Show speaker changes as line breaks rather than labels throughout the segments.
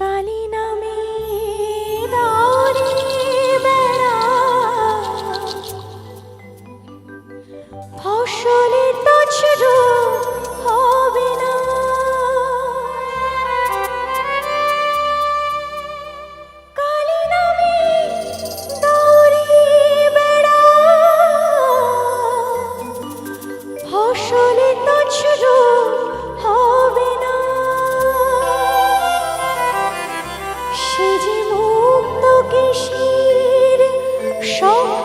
কালী নামে দৌড়ে বেড়া।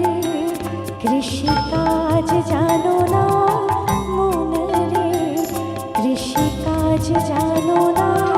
রে কৃষিকাজ জানো না রে কৃষিকাজ জানো না।